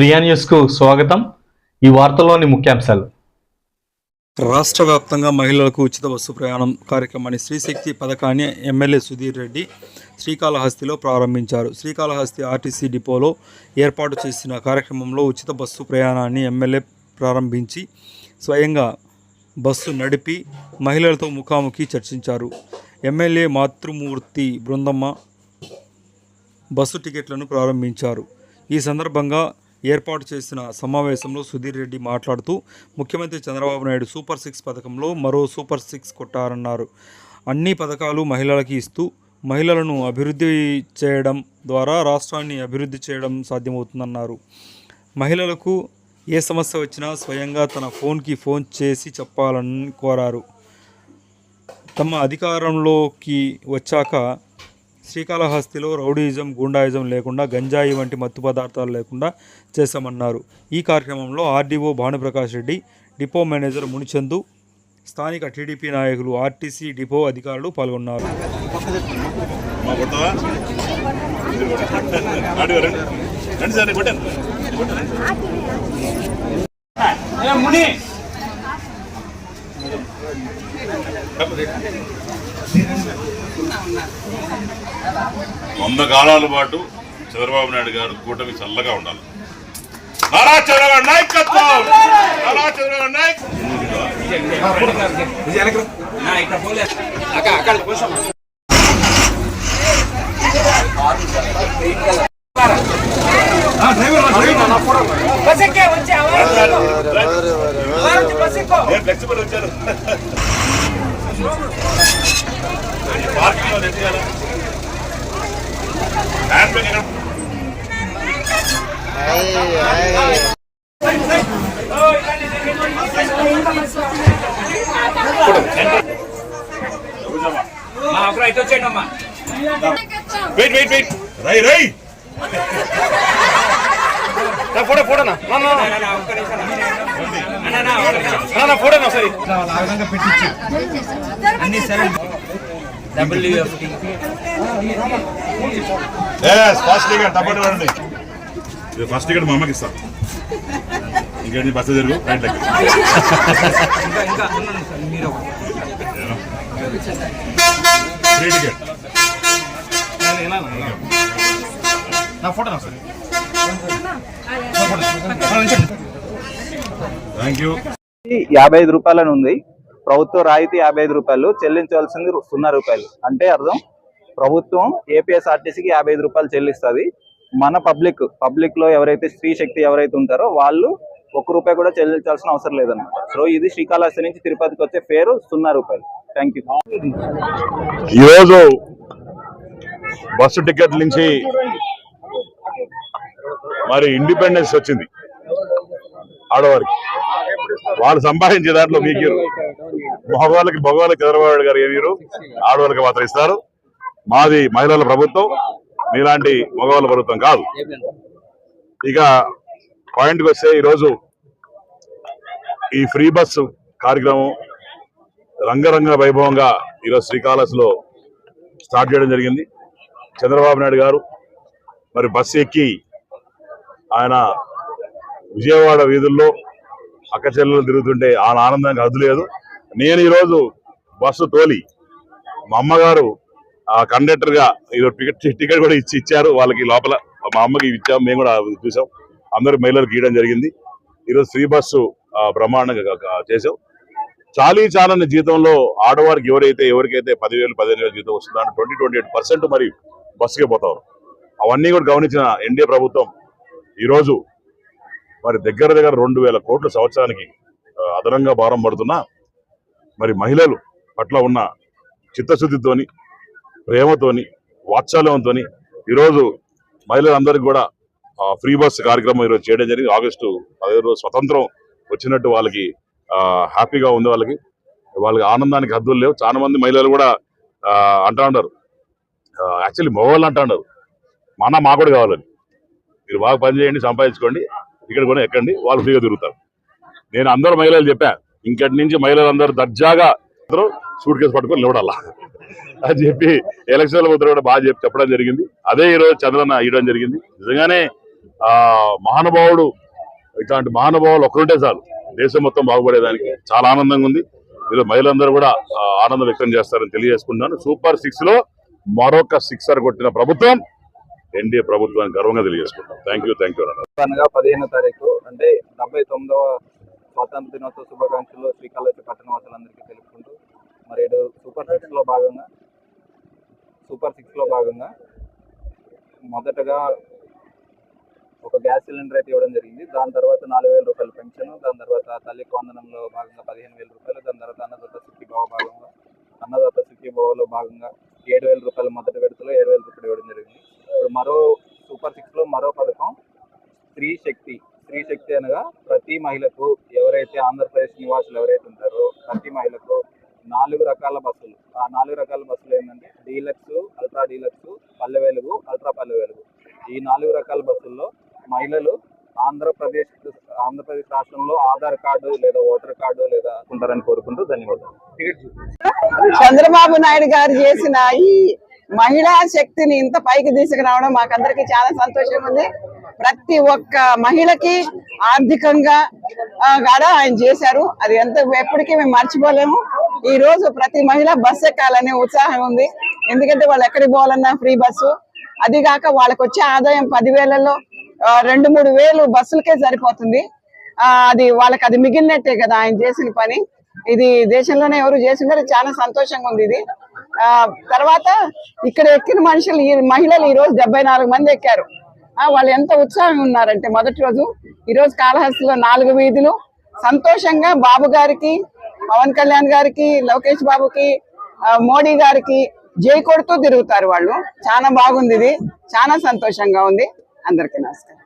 ప్రియా న్యూస్కు స్వాగతం. ఈ వార్తల్లోని ముఖ్యాంశాలు. రాష్ట్ర వ్యాప్తంగా మహిళలకు ఉచిత బస్సు ప్రయాణం కార్యక్రమాన్ని శ్రీశక్తి పథకాన్ని ఎమ్మెల్యే సుధీర్ రెడ్డి శ్రీకాళహస్తిలో ప్రారంభించారు. శ్రీకాళహస్తి ఆర్టీసీ డిపోలో ఏర్పాటు చేసిన కార్యక్రమంలో ఉచిత బస్సు ప్రయాణాన్ని ఎమ్మెల్యే ప్రారంభించి స్వయంగా బస్సు నడిపి మహిళలతో ముఖాముఖి చర్చించారు. ఎమ్మెల్యే మాతృమూర్తి బృందమ్మ బస్సు టికెట్లను ప్రారంభించారు. ఈ సందర్భంగా ఏర్పాటు చేసిన సమావేశంలో సుధీర్ రెడ్డి మాట్లాడుతూ ముఖ్యమంత్రి చంద్రబాబు నాయుడు సూపర్ సిక్స్ పథకంలో మరో సూపర్ సిక్స్ కొట్టారన్నారు. అన్ని పథకాలు మహిళలకి ఇస్తూ మహిళలను అభివృద్ధి చేయడం ద్వారా రాష్ట్రాన్ని అభివృద్ధి చేయడం సాధ్యమవుతుందన్నారు. మహిళలకు ఏ సమస్య వచ్చినా స్వయంగా తన ఫోన్కి ఫోన్ చేసి చెప్పాలని కోరారు. తమ అధికారంలోకి వచ్చాక శ్రీకాళహస్తిలో రౌడీయిజం గూండాయిజం లేకుండా గంజాయి వంటి మత్తు పదార్థాలు లేకుండా చేశామన్నారు. ఈ కార్యక్రమంలో RDO Bhanuprakash Reddy depot manager Munichandu స్థానిక టీడీపీ నాయకులు ఆర్టీసీ డిపో అధికారులు పాల్గొన్నారు. మా వంద కాలాల పాటు చంద్రబాబు నాయుడు గారు కూటమి చల్లగా ఉండాలి. నారా చంద్రబాబు నాయకత్వం! నారా చంద్రబాబు నాయక్ ఫ్లెక్సిబుల్ వచ్చారు వెయిట్ వెయిట్ వెయిట్ రై రై ఫోటో ఫోటోనా ఒక్క నిమిషం అన్న, అన్న. ఫోటోనా సరే ఫస్ట్ టికెట్ రండి. ఇది ఫస్ట్ టికెట్ మా అమ్మకి ఇస్తాను ఇంకేంటి బస్సు జరుగు రైట్ లెక్క సార్. ఫ్రీ టికెట్ నా ఫోటోనా సరే. యూ యాభై ఐదు రూపాయలని ఉంది. ప్రభుత్వ రాయితీ యాభై ఐదు రూపాయలు చెల్లించవలసింది సున్నా రూపాయలు. అంటే అర్థం? ప్రభుత్వం ఏపీఎస్ఆర్టీసీకి యాభై ఐదు రూపాయలు చెల్లిస్తుంది. మన పబ్లిక్ పబ్లిక్లో ఎవరైతే స్త్రీ శక్తి ఎవరైతే ఉంటారో వాళ్ళు ఒక్క రూపాయి కూడా చెల్లించాల్సిన అవసరం లేదన్నమాట. సో ఇది శ్రీకాళహస్తి నుంచి తిరుపతికి వచ్చే ఫేరు సున్నా రూపాయలు. థ్యాంక్ యూ ఈరోజు బస్సు టికెట్ నుంచి మరి ఇండిపెండెన్స్ వచ్చింది. ఆడవారికి. వాళ్ళు సంపాదించే దాంట్లో మీకు మగవాళ్ళకి మగవాళ్ళకి చంద్రబాబు గారు ఏమీరు ఆడవాళ్ళకి మాత్రం ఇస్తారు. మాది మహిళల ప్రభుత్వం. మీలాంటి మగవాళ్ళ ప్రభుత్వం కాదు. ఇక పాయింట్కి వస్తే ఈరోజు ఈ ఫ్రీ బస్సు కార్యక్రమం రంగరంగ వైభవంగా ఈరోజు శ్రీకాళహస్తిలో స్టార్ట్ చేయడం జరిగింది. చంద్రబాబు నాయుడు గారు మరి బస్సు ఎక్కి ఆయన విజయవాడ వీధుల్లో అక్క చెల్లెలు తిరుగుతుంటే ఆయన ఆనందానికి అదు లేదు. నేను ఈరోజు బస్సు తోలి మా అమ్మగారు కండక్టర్గా ఈరోజు టికెట్ టికెట్ కూడా ఇచ్చి ఇచ్చారు. వాళ్ళకి లోపల మా అమ్మకి ఇచ్చాం మేము కూడా చూసాం. అందరు మహిళలు గీయడం జరిగింది. ఈరోజు ఫ్రీ బస్సు బ్రహ్మాండంగా చేసాం చాలీ చాలని జీతంలో ఆడవారికి ఎవరైతే ఎవరికైతే పదివేలు పదిహేను వేలు జీతం వస్తుందో ట్వంటీ ట్వంటీ ఎయిట్ పర్సెంట్ మరి బస్సుకే పోతారు. అవన్నీ కూడా గమనించిన ఎన్డీఏ ప్రభుత్వం ఈరోజు మరి దగ్గర దగ్గర రెండు వేల కోట్ల సంవత్సరానికి అదనంగా భారం పడుతున్నా మరి మహిళలు పట్ల ఉన్న చిత్తశుద్ధితోని ప్రేమతోని వాత్సల్యంతో ఈరోజు మహిళలందరికీ కూడా ఫ్రీ బస్ కార్యక్రమం ఈరోజు చేయడం జరిగింది. ఆగస్టు పదిహేను రోజు స్వతంత్రం వచ్చినట్టు వాళ్ళకి హ్యాపీగా ఉంది వాళ్ళకి. వాళ్ళకి ఆనందానికి హద్దులు లేవు. చాలా మంది మహిళలు కూడా అంటా ఉంటారు యాక్చువల్లీ మగవాళ్ళు అంటా ఉంటారు మా అన్న మా కూడా కావాలని. మీరు బాగా పని చేయండి సంపాదించుకోండి ఇక్కడ కూడా ఎక్కండి వాళ్ళు ఫ్రీగా తిరుగుతారు. నేను అందరూ మహిళలు చెప్పా ఇంకటి నుంచి మహిళలందరూ దర్జాగా అందరూ సూట్ కేసు పట్టుకొని నిలబడాలా? అని చెప్పి ఎలక్షన్ల ముద్ర కూడా బాగా చెప్పి చెప్పడం జరిగింది. అదే ఈరోజు చంద్రన్న ఇవ్వడం జరిగింది. నిజంగానే ఆ మహానుభావుడు ఇట్లాంటి మహానుభావులు ఒకరుంటే చాలు. దేశం మొత్తం బాగుపడేదానికి చాలా ఆనందంగా ఉంది. ఈరోజు మహిళలందరూ కూడా ఆనందం వ్యక్తం చేస్తారని తెలియజేసుకుంటున్నాను. సూపర్ సిక్స్లో మరొక సిక్సర్ కొట్టిన ప్రభుత్వం ఎన్డీఏ ప్రభుత్వాన్ని గర్వంగా తెలియజేసుకుంటాం. థ్యాంక్ యూ థ్యాంక్ యూ అనగా పదిహేను తారీఖు అంటే డెబ్బై తొమ్మిదవ స్వాతంత్ర దినోత్సవ శుభాకాంక్షలు శ్రీకాళహస్తి పట్టణవాసులందరికీ తెలుపుకుంటూ మరి ఇటు సూపర్ సిక్స్లో భాగంగా సూపర్ సిక్స్లో భాగంగా మొదటగా ఒక గ్యాస్ సిలిండర్ అయితే ఇవ్వడం జరిగింది. దాని తర్వాత నాలుగు వేల రూపాయలు పెన్షన్ దాని తర్వాత తల్లి కొందనంలో భాగంగా పదిహేను వేల రూపాయలు దాని తర్వాత అన్నదాత సుఖీ భావ భాగంగా అన్నదాత సుఖీ భావలో భాగంగా ఏడు వేల రూపాయలు మొదటి విడతలో ఏడు వేల రూపాయలు ఇవ్వడం జరిగింది. మరో సూపర్ సిక్స్లో మరో పథకం స్త్రీ శక్తి. స్త్రీ శక్తి అనగా ప్రతి మహిళకు ఎవరైతే ఆంధ్రప్రదేశ్ నివాసులు ఎవరైతే ఉంటారో ప్రతి మహిళకు నాలుగు రకాల బస్సులు. ఆ నాలుగు రకాల బస్సులు ఏంటంటే deluxe ultra deluxe Palle Velugu ultra Palle Velugu. ఈ నాలుగు రకాల బస్సుల్లో మహిళలు ఆంధ్రప్రదేశ్ ఆంధ్రప్రదేశ్ రాష్ట్రంలో ఆధార్ కార్డు లేదా ఓటర్ కార్డు లేదా ఉంటారని కోరుకుంటూ ధన్యవాదాలు. చంద్రబాబు నాయుడు గారు చేసిన ఈ మహిళా శక్తిని ఇంత పైకి తీసుకురావడం మాకందరికి చాలా సంతోషంగా ఉంది. ప్రతి ఒక్క మహిళకి ఆర్థికంగా కూడా ఆయన చేశారు. అది ఎంత ఎప్పటికీ మేము మర్చిపోలేము. ఈ రోజు ప్రతి మహిళ బస్సు ఎక్కాలనే ఉత్సాహం ఉంది. ఎందుకంటే వాళ్ళు ఎక్కడికి పోవాలన్నా ఫ్రీ బస్సు. అది కాక వాళ్ళకి వచ్చే ఆదాయం పదివేలలో రెండు మూడు వేలు బస్సులకే సరిపోతుంది. ఆ, అది వాళ్ళకి అది మిగిలినట్టే కదా ఆయన చేసిన పని. ఇది దేశంలోనే ఎవరు చేసిన చాలా సంతోషంగా ఉంది ఇది. తర్వాత ఇక్కడ ఎక్కిన మనుషులు ఈ మహిళలు ఈ రోజు డెబ్బై నాలుగు మంది ఎక్కారు. వాళ్ళు ఎంత ఉత్సాహంగా ఉన్నారంటే మొదటి రోజు ఈరోజు కాళహస్తిలో నాలుగు వీధులు. సంతోషంగా బాబు గారికి పవన్ కళ్యాణ్ గారికి లోకేష్ బాబుకి మోడీ గారికి జై కొడుతూ తిరుగుతారు వాళ్ళు. చాలా బాగుంది ఇది. చాలా సంతోషంగా ఉంది. అందరికీ నమస్కారం.